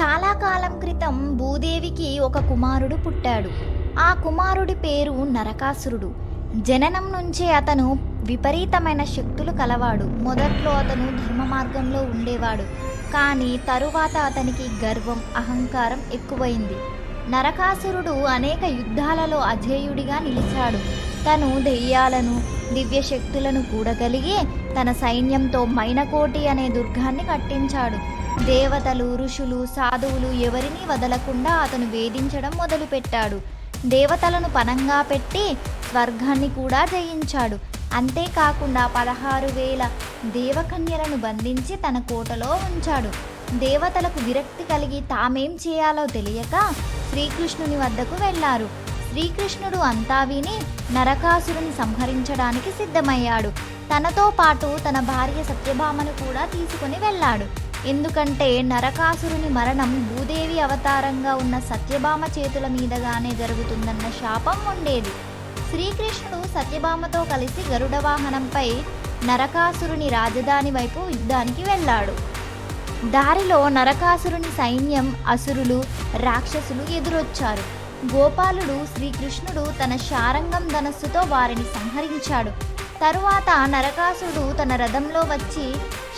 చాలా కాలం క్రితం భూదేవికి ఒక కుమారుడు పుట్టాడు. ఆ కుమారుడి పేరు నరకాసురుడు. జననం నుంచే అతను విపరీతమైన శక్తులు కలవాడు. మొదట్లో అతను ధర్మ మార్గంలో ఉండేవాడు. కానీ తరువాత అతనికి గర్వం అహంకారం ఎక్కువైంది. నరకాసురుడు అనేక యుద్ధాలలో అజేయుడిగా నిలిచాడు. తను దెయ్యాలను దివ్య శక్తులను కూడగలిగి తన సైన్యంతో మైనకోటి అనే దుర్గాన్ని కట్టించాడు. దేవతలు ఋషులు సాధువులు ఎవరినీ వదలకుండా అతను వేధించడం మొదలుపెట్టాడు. దేవతలను పనంగా పెట్టి స్వర్గాన్ని కూడా జయించాడు. అంతేకాకుండా పదహారు వేల దేవకన్యలను బంధించి తన కోటలో ఉంచాడు. దేవతలకు విరక్తి కలిగి తామేం చేయాలో తెలియక శ్రీకృష్ణుని వద్దకు వెళ్ళారు. శ్రీకృష్ణుడు అంతా విని నరకాసురుని సంహరించడానికి సిద్ధమయ్యాడు. తనతో పాటు తన భార్య సత్యభామను కూడా తీసుకుని వెళ్ళాడు. ఎందుకంటే నరకాసురుని మరణం భూదేవి అవతారంగా ఉన్న సత్యభామ చేతుల మీదగానే జరుగుతుందన్న శాపం ఉండేది. శ్రీకృష్ణుడు సత్యభామతో కలిసి గరుడ వాహనంపై నరకాసురుని రాజధాని వైపు యుద్ధానికి వెళ్ళాడు. దారిలో నరకాసురుని సైన్యం అసురులు రాక్షసులు ఎదురొచ్చారు. గోపాలుడు శ్రీకృష్ణుడు తన శారంగం ధనస్సుతో వారిని సంహరించాడు. తరువాత నరకాసురుడు తన రథంలో వచ్చి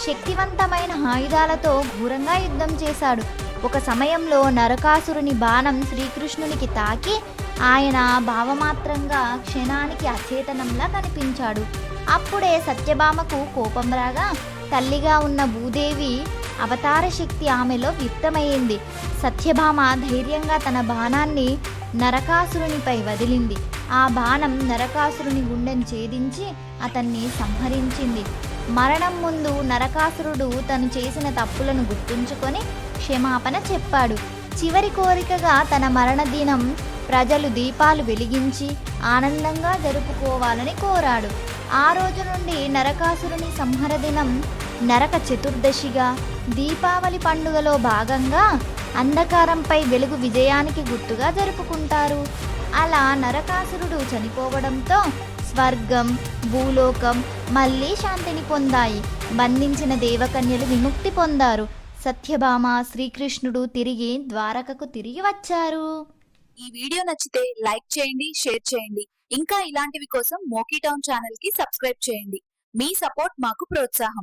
శక్తివంతమైన ఆయుధాలతో ఘోరంగా యుద్ధం చేశాడు. ఒక సమయంలో నరకాసురుని బాణం శ్రీకృష్ణునికి తాకి ఆయన భావమాత్రంగా క్షణానికి అచేతనంలా కనిపించాడు. అప్పుడే సత్యభామకు కోపం రాగా తల్లిగా ఉన్న భూదేవి అవతార శక్తి ఆమెలో వ్యక్తమయ్యింది. సత్యభామ ధైర్యంగా తన బాణాన్ని నరకాసురునిపై వదిలింది. ఆ బాణం నరకాసురుని గుండెను ఛేదించి అతన్ని సంహరించింది. మరణం ముందు నరకాసురుడు తను చేసిన తప్పులను గుర్తుంచుకొని క్షమాపణ చెప్పాడు. చివరి కోరికగా తన మరణ దినం ప్రజలు దీపాలు వెలిగించి ఆనందంగా జరుపుకోవాలని కోరాడు. ఆ రోజు నుండి నరకాసురుని సంహర దినం నరక చతుర్దశిగా దీపావళి పండుగలో భాగంగా అంధకారంపై వెలుగు విజయానికి గుర్తుగా జరుపుకుంటారు. అలా నరకాసురుడు చనిపోవడంతో స్వర్గం భూలోకం మళ్ళీ శాంతిని పొందాయి. బంధించిన దేవకన్యలు విముక్తి పొందారు. సత్యభామ శ్రీకృష్ణుడు తిరిగి ద్వారకకు తిరిగి వచ్చారు. ఈ వీడియో నచ్చితే లైక్ చేయండి షేర్ చేయండి. ఇంకా ఇలాంటివి కోసం మోకీ టౌన్ ఛానల్కి సబ్స్క్రైబ్ చేయండి. మీ సపోర్ట్ మాకు ప్రోత్సాహం.